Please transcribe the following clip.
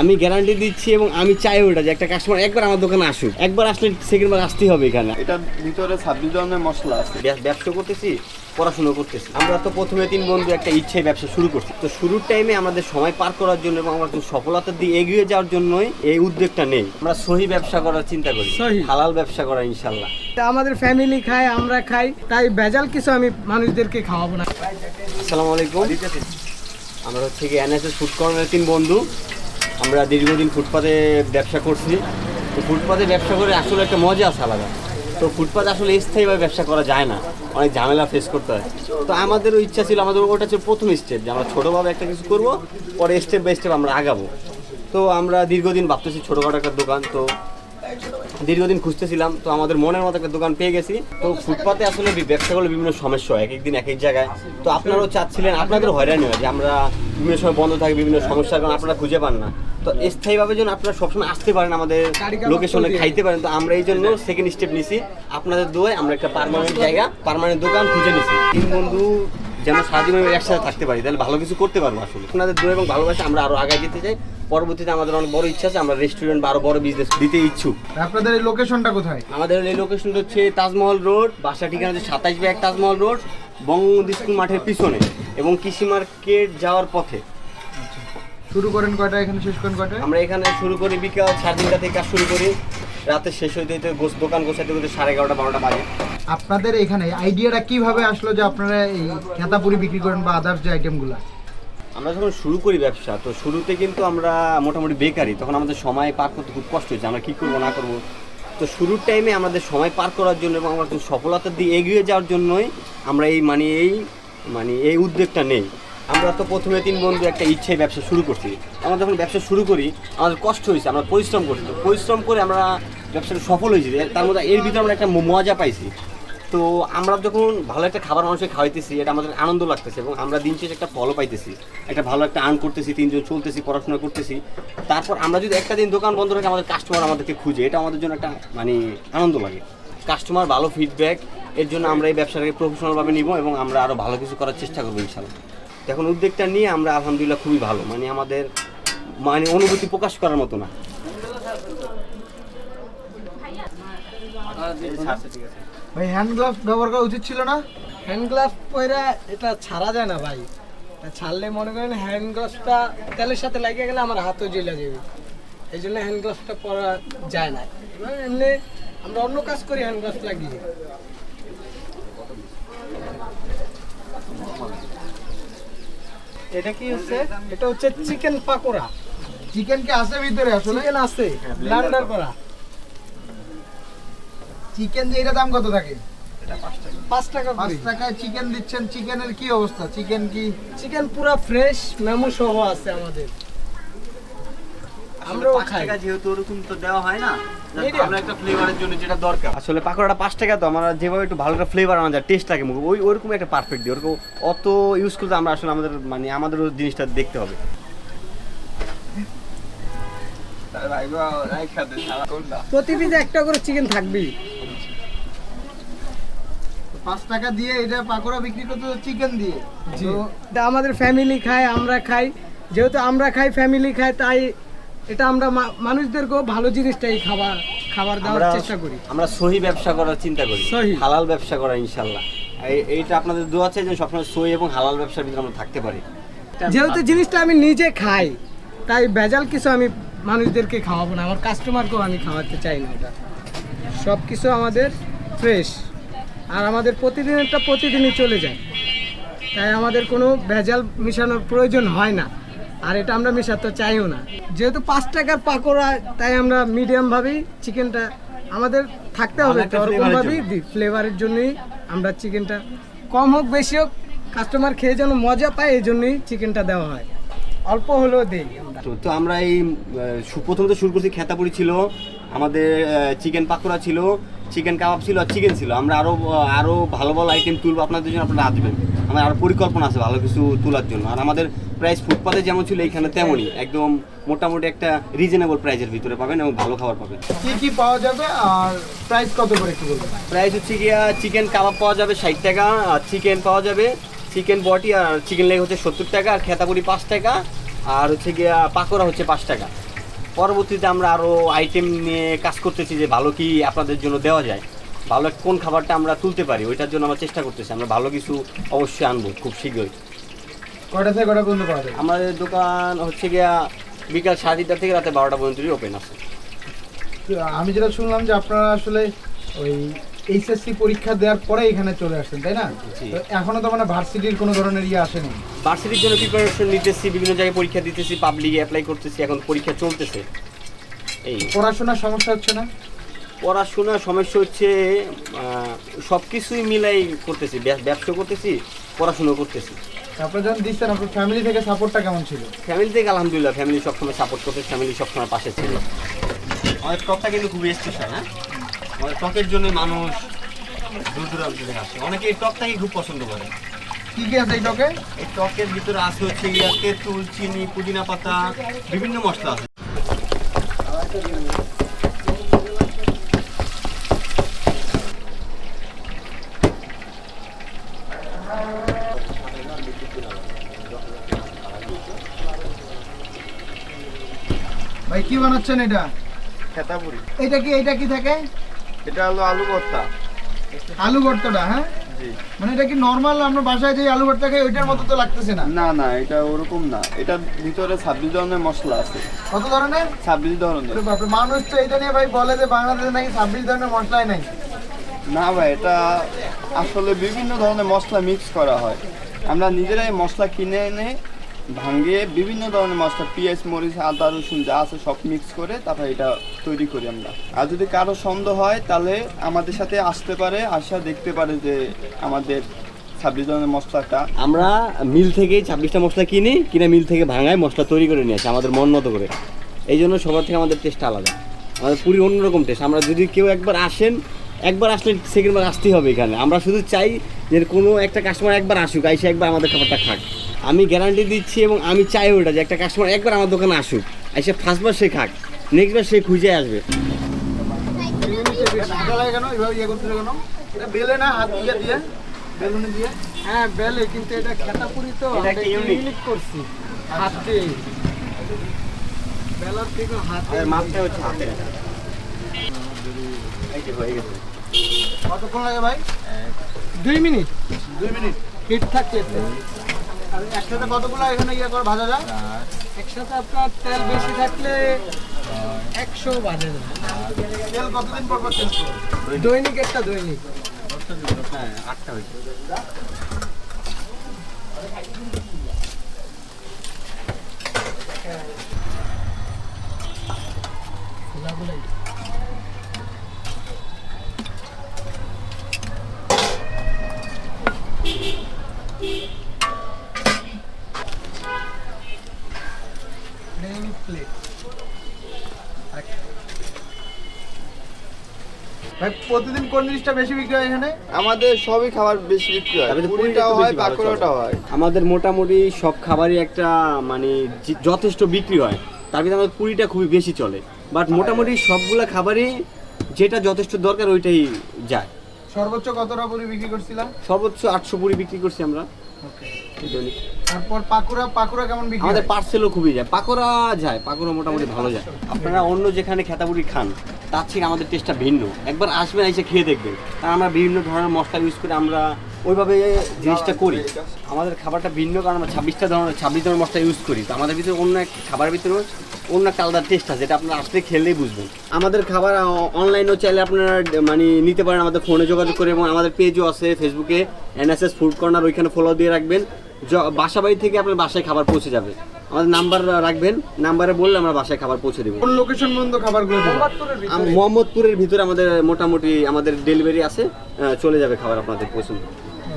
আমি গ্যারান্টি দিচ্ছি এবং আমি চাই ওটা যে একটা কাস্টমার একবার আমার দোকানে আসুক। একবার আসলে সেকেন্ড বার আসতেই হবে এখানে। এটার ভিতরে ছাব্বিশ ধরনের মশলা আছে। ব্যবসা করতেছি পড়াশুনো করতেছি। আমরা তো প্রথমে তিন বন্ধু একটা ইচ্ছায় ব্যবসা শুরু করছি। তো শুরুর টাইমে আমাদের সময় পার করার জন্য এবং আমাদের সফলতার দিকে এগিয়ে যাওয়ার জন্যই এই উদ্যোগটা নেই। আমরা সহি ব্যবসা করার চিন্তা করি। সহি। হালাল ব্যবসা করা ইনশাল্লাহ তা আমাদের ফ্যামিলি খায় আমরা খাই তাই ভেজাল কিছু আমি মানুষদেরকে খাওয়াবো না। আসসালামু আলাইকুম। আমরা হচ্ছে কি এনএসএস ফুড কর্নারের তিন বন্ধু। আমরা দীর্ঘদিন ফুটপাতে ব্যবসা করছি। তো ফুটপাতে ব্যবসা করে আসলে একটা মজা আছে আলাদা। তো ফুটপাতে আসলে স্থায়ীভাবে ব্যবসা করা যায় না। অনেক ঝামেলা ফেস করতে হয়। তো আমাদেরও ইচ্ছা ছিল, আমাদের ওটা হচ্ছে প্রথম স্টেপ যে আমরা ছোটোভাবে একটা কিছু করব, পরে স্টেপ বাই স্টেপ আমরা আগাবো। তো আমরা দীর্ঘদিন ভাবতেছি ছোটোখাটো একটা দোকান। তো দীর্ঘদিন খুঁজতেছিলাম, তো আমাদের মনের মতো একটা দোকান পেয়ে গেছি। তো ফুটপাতে আসলে ব্যবসা করলে বিভিন্ন সমস্যা হয় এক একদিন এক এক জায়গায়। তো আপনারাও চাচ্ছিলেন আপনাদের হয়রানি হয় যে আমরা বিভিন্ন সময় বন্ধ থাকে বিভিন্ন সমস্যার কারণে আপনারা খুঁজে পান না। তো স্থায়ীভাবে যেন আপনারা সবসময় আসতে পারেন আমাদের লোকেশনে খাইতে পারেন। তো আমরা এই জন্য সেকেন্ড স্টেপ নিছি। আপনাদের দোয়ায় আমরা একটা পারমানেন্ট জায়গা পারমানেন্ট দোকান খুঁজে নিছি। তিন বন্ধু যেন সারাজীবন একসাথে থাকতে পারি তাহলে ভালো কিছু করতে পারব আসলে। আপনাদের দোয়া এবং ভালোবাসা আমরা আরও আগায় যেতে চাই। পরবর্তীতে আমাদের অনেক বড় ইচ্ছা আছে আমরা রেস্টুরেন্ট বা আরও বড় বিজনেস দিতে ইচ্ছুক। আপনাদের এই লোকেশনটা কোথায়? আমাদের এই লোকেশনটা হচ্ছে তাজমহল রোড বাসা ঠিকানা হচ্ছে সাতাইশ ব্যাগ তাজমহল রোড বঙ্গবন্ধু স্কুল মাঠের পিছনে। এবং কৃষি মার্কেট যাওয়ার পথে। শুরু করেন কয়টা? এখানে শেষ করেন কয়টা? আমরা এখানে শুরু করি বিকাল সাড়ে তিনটা থেকে কাজ শুরু করি। রাতে শেষ হইতে হইতে দোকান গোছাইতে হইতে সাড়ে এগারোটা বারোটা বাজে। আপনাদের এখানে আইডিয়াটা কীভাবে আসলো যে আপনারা এই খেতাপুরি বিক্রি করেন বা আদার্স যে আইটেমগুলো আমরা যখন শুরু করি ব্যবসা তো শুরুতে কিন্তু আমরা মোটামুটি বেকারি তখন আমাদের সময় পার করতে খুব কষ্ট হয়েছে। আমরা কী করব না করব? তো শুরুর টাইমে আমাদের সময় পার করার জন্য এবং আমাদের সফলতার দিকে এগিয়ে যাওয়ার জন্যই আমরা এই মানে এই মানে এই উদ্যোগটা নেই। আমরা তো প্রথমে তিন বন্ধু একটা ইচ্ছায় ব্যবসা শুরু করছি। আমরা যখন ব্যবসা শুরু করি, আমাদের কষ্ট হয়েছে, আমরা পরিশ্রম করছি। পরিশ্রম করে আমরা ব্যবসাটা সফল হয়েছি। তার মধ্যে এর ভিতরে আমরা একটা মজা পাইছি। তো আমরা যখন ভালো একটা খাবার মানুষকে খাওয়াইতেছি, এটা আমাদের আনন্দ লাগতেছে এবং আমরা দিন শেষে একটা ফলও পাইতেছি। একটা ভালো একটা আর্ন করতেছি, তিনজন চলতেছি, পড়াশোনা করতেছি। তারপর আমরা যদি একটা দিন দোকান বন্ধ রাখি আমাদের কাস্টমার আমাদেরকে খুঁজে, এটা আমাদের জন্য একটা মানে আনন্দ লাগে। কাস্টমার ভালো ফিডব্যাক এর জন্য আমরা এই ব্যবসাটাকে প্রফেশনালভাবে নিব এবং আমরা আরও ভালো কিছু করার চেষ্টা করব ইনশাল্লাহ। এখন উদ্যোগটা নিয়ে আমরা আলহামদুলিল্লাহ খুবই ভালো। মানে আমাদের মানে অনুভূতি প্রকাশ করার মতো না। ভাই হ্যান্ড গ্লাভস ব্যবহার করা উচিত ছিল না? হ্যান্ড গ্লাভ পরে এটা ছাড়া যায় না ভাই। এটা ছাড়লে মনে করেন হ্যান্ড গ্লাভসটা তেলের সাথে লাগিয়ে গেলে আমার হাতও জ্বলে যাবে। এই জন্য হ্যান্ড গ্লাভসটা পরা যায় না। এমনি আমরা অন্য কাজ করি হ্যান্ড গ্লাভস লাগিয়ে। এটা কি হচ্ছে? এটা হচ্ছে চিকেন পাকোড়া। চিকেন কি আছে ভিতরে আসলে? চিকেন আছে ব্লান্ডার করা। চিকেন যে এটা দাম কত থাকে? পাঁচ টাকা। পাঁচ টাকায় চিকেন দিচ্ছেন চিকেনের কি অবস্থা? চিকেন কি? চিকেন পুরা ফ্রেশ মেমো সহ আছে আমাদের। আমরাও খাই। যেহেতু ওরকম তো দেওয়া হয় না. আমরা একটা ফ্লেভারের জন্য যেটা দরকার। আসলে পাকোড়াটা পাঁচ টাকা তো আমরা যেভাবে একটু ভালো একটা ফ্লেভার আনা যায় টেস্ট লাগে মুখে ওই ওরকম একটা পারফেক্ট দিই ওরকম অত ইউজ করতে আমরা আসলে আমাদের মানে আমাদেরও জিনিসটা দেখতে হবে। প্রতি পিসে একটা করে চিকেন থাকবেই পাঁচ টাকা দিয়ে এটা পাকোড়া বিক্রি করতে চিকেন দিয়ে। আমাদের ফ্যামিলি খায় আমরা খাই। যেহেতু আমরা খাই ফ্যামিলি খাই তাই এটা আমরা মানুষদেরকেও ভালো জিনিসটাই খাবার খাবার দেওয়ার চেষ্টা করি। আমরা সহি ব্যবসা করার চিন্তা করি। সহি। হালাল ব্যবসা করা ইনশাল্লাহ। এই- এইটা আপনাদের দোয়া আছে যে সবসময় সহি এবং হালাল ব্যবসার ভিতরে আমরা থাকতে পারি। যেহেতু জিনিসটা আমি নিজে খাই তাই ভেজাল কিছু আমি মানুষদেরকে খাওয়াবো না আমার কাস্টমারকেও আমি খাওয়াতে চাই না এটা। সব কিছু আমাদের ফ্রেশ আর আমাদের প্রতিদিনেরটা প্রতিদিনই চলে যায়। তাই আমাদের কোনো ভেজাল মিশানোর প্রয়োজন হয় না। আর এটা আমরা মেশাতে চাইও না। যেহেতু পাঁচ টাকার পাকোড়া তাই আমরা মিডিয়ামভাবেই চিকেনটা আমাদের থাকতে হবে। তো ফ্লেভারের জন্যই আমরা চিকেনটা কম হোক বেশি হোক কাস্টমার খেয়ে যেন মজা পায় এই জন্যই চিকেনটা দেওয়া হয়। অল্প হলেও দেই তো তো আমরা এই প্রথমত শুরু করছি খেতাপুরি ছিল আমাদের চিকেন পাকোড়া ছিল চিকেন কাবাব ছিল আর চিকেন ছিল। আমরা আরও আরও ভালো ভালো আইটেম তুলবো আপনাদের জন্য আপনারা আসবেন আমার আরও পরিকল্পনা আছে ভালো কিছু তোলার জন্য। আর আমাদের প্রাইস ফুটপাতে যেমন ছিল এখানে তেমনই একদম মোটামুটি একটা রিজনেবল প্রাইসের ভিতরে পাবেন এবং ভালো খাবার পাবেন। কি কি পাওয়া যাবে আর প্রাইস কত করে একটু বলবেন? প্রাইস হচ্ছে গিয়া চিকেন কাবাব পাওয়া যাবে ষাট টাকা আর চিকেন পাওয়া যাবে চিকেন বটি আর চিকেন লেগ হচ্ছে সত্তর টাকা আর খেতাপুরি পাঁচ টাকা আর হচ্ছে গিয়া পাকোড়া হচ্ছে পাঁচ টাকা। পরবর্তীতে আমরা আরও আইটেম নিয়ে কাজ করতেছি যে ভালো কি আপনাদের জন্য দেওয়া যায়। ভালো কোন খাবারটা আমরা তুলতে পারি ওইটার জন্য আমরা চেষ্টা করতেছি। আমরা ভালো কিছু অবশ্যই আনব খুব শীঘ্রই। কয়টা থেকে কয়টা পর্যন্ত পাওয়া যায়? আমাদের দোকান হচ্ছে গিয়া বিকাল সাড়ে তিনটা থেকে রাতে বারোটা পর্যন্তই ওপেন আছে। আমি যেটা শুনলাম যে আপনারা আসলে ওই এইচএসসি পরীক্ষা দেওয়ার পরে এখানে চলে আসছেন তাই না? এখনও তো মানে ভার্সিটির কোনো ধরনের ইয়ে আসেনি। ভার্সিটির জন্য প্রিপারেশন নিতেছি বিভিন্ন জায়গায় পরীক্ষা দিতেছি পাবলিকে অ্যাপ্লাই করতেছি এখন পরীক্ষা চলতেছে। এই। পড়াশোনার সমস্যা হচ্ছে না? পড়াশোনার সমস্যা হচ্ছে সব কিছুই মিলাই করতেছি ব্য- ব্যবসা করতেছি পড়াশুনো করতেছি। আপনারা যখন দিচ্ছেন আপনার ফ্যামিলি থেকে সাপোর্টটা কেমন ছিল? ফ্যামিলি থেকে আলহামদুলিল্লাহ ফ্যামিলি সবসময় সাপোর্ট করতে ফ্যামিলি সবসময় পাশে ছিল। আমাদের টকটা কিন্তু খুবই স্পেশাল হ্যাঁ? আমাদের টকের জন্য মানুষ দূর দূরান্ত থেকে আসে। অনেকে এই টকটাকে খুব পছন্দ করে। কি কি আছে এই টকে? এই টকের ভিতরে আছে হচ্ছে গিয়া তেঁতুল চিনি পুদিনা পাতা বিভিন্ন মশলা আছে। ভাই কি বানাচ্ছেন এটা? খেতাপুরি এটা কি এটা কি থাকে? এটা হলো আলু ভর্তা। আলু ভর্তাটা হ্যাঁ? জি। মানে এটা কি নর্মাল আমরা বাসায় যে আলু ভর্তা খাই ওইটার মতো তো লাগতেছে না? না না এটা ওরকম না। এটার ভিতরে ছাব্বিশ ধরনের মশলা আছে। কত ধরনের? ছাব্বিশ ধরনের। বাপরে, মানুষ তো এটা নিয়ে ভাই বলে যে বাংলাদেশে নাকি ছাব্বিশ ধরনের মশলাই নাই। না ভাই এটা আসলে বিভিন্ন ধরনের মশলা মিক্স করা হয়। আমরা নিজেরাই মশলা কিনে এনে ভাঙিয়ে বিভিন্ন ধরনের মশলা পেঁয়াজ, মরিচ, আদা, রসুন যা আছে সব মিক্স করে তারপর এটা তৈরি করি আমরা। আর যদি কারও সন্দেহ হয়, তাহলে আমাদের সাথে আসতে পারে, আসা দেখতে পারে যে আমাদের ছাব্বিশ ধরনের মশলাটা। আমরা মিল থেকে ছাব্বিশটা মশলা কিনি, কিনে মিল থেকে ভাঙায় মশলা তৈরি করে নিয়ে আসি, আমাদের মন মতো করে। এই জন্য সবার থেকে আমাদের টেস্ট আলাদা। আমাদের পুরি অন্যরকম টেস্ট আমরা যদি কেউ একবার আসেন, একবার আসলে সেকেন্ডবার আসতেই হবে এখানে। আমরা শুধু চাই যে কোনো একটা কাস্টমার একবার আসুক, আইসে একবার আমাদের খাবারটা খাক। আমি গ্যারান্টি দিচ্ছি এবং আমি চাই ওটা যে একটা কাস্টমার একবার আমার দোকানে আসুক। এসে ফার্স্টবার সে খাক নেক্সটবার সে খুঁজে আসবে। ঠান্ডা লাগে ইয়ে করতেছে কেন এটা বেলে না হাত দিয়ে দিয়ে বেলুনে দিয়ে হ্যাঁ বেলে কিন্তু এটা খেতাপুরি তো করছি। হাতে। বেলার থেকে হাতে। হচ্ছে হাতে। কতক্ষণ লাগে ভাই? দুই মিনিট। দুই মিনিট। হিট থাকছে একসাথে কতগুলো এখানে ইয়ে করে ভাজা যায়? একসাথে আপনার তেল বেশি থাকলে একশো ভাজা যায়। তেল কতদিন পর পর চেঞ্জ করবে দৈনিক একটা দৈনিক। হ্যাঁ আটটা হয়েছে। মেইন প্লেট ভাই প্রতিদিন কোন জিনিসটা বেশি বিক্রি হয় এখানে? আমাদের সবই খাবার বেশি বিক্রি হয়। পুরিটাও হয়। পাকোড়াটাও হয়। আমাদের মোটামুটি সব খাবারই একটা মানে যথেষ্ট বিক্রি হয়। তার ভিতরে আমাদের পুরিটা খুবই বেশি চলে। বাট মোটামুটি সবগুলা খাবারই যেটা যথেষ্ট দরকার ওইটাই যায়। সর্বোচ্চ কতটা পুরি বিক্রি করছিলাম? সর্বোচ্চ আটশো পুরি বিক্রি করছি আমরা। দৈনিক। তারপর পাকুড়া পাকুড়া কেমন বিক্রি আমাদের পার্সেলও খুবই যায়। পাকোড়া যায় পাকোড়া মোটামুটি ভালো যায়। আপনারা অন্য যেখানে খেতাপুরি খান তার থেকে আমাদের টেস্টটা ভিন্ন। একবার আসবেন এসে খেয়ে দেখবেন। কারণ আমরা বিভিন্ন ধরনের মশলা ইউজ করে আমরা ওইভাবে জিনিসটা করি। আমাদের খাবারটা ভিন্ন কারণ আমরা ছাব্বিশটা ধরনের ছাব্বিশ ধরনের মশলা ইউজ করি। তো আমাদের ভিতরে অন্য এক খাবারের ভিতরে অন্য একটা আলাদা টেস্ট আছে যেটা আপনারা আসলে খেলেই বুঝবেন। আমাদের খাবার অনলাইনেও চাইলে আপনারা মানে নিতে পারেন আমাদের ফোনে যোগাযোগ করে এবং আমাদের পেজও আছে ফেসবুকে এনএসএস ফুড কর্নার ওইখানে ফলো দিয়ে রাখবেন। বাসা বাড়ি থেকে আপনার বাসায় খাবার পৌঁছে যাবে। আমাদের নাম্বার রাখবেন নাম্বারে বললে আমরা বাসায় খাবার পৌঁছে দেবো। কোন লোকেশন বন্ধ খাবারগুলো মোহাম্মদপুরের ভিতরে। আম- মোহাম্মদপুরের ভিতরে আমাদের মোটামুটি আমাদের ডেলিভারি আছে চলে যাবে খাবার আপনাদের পছন্দ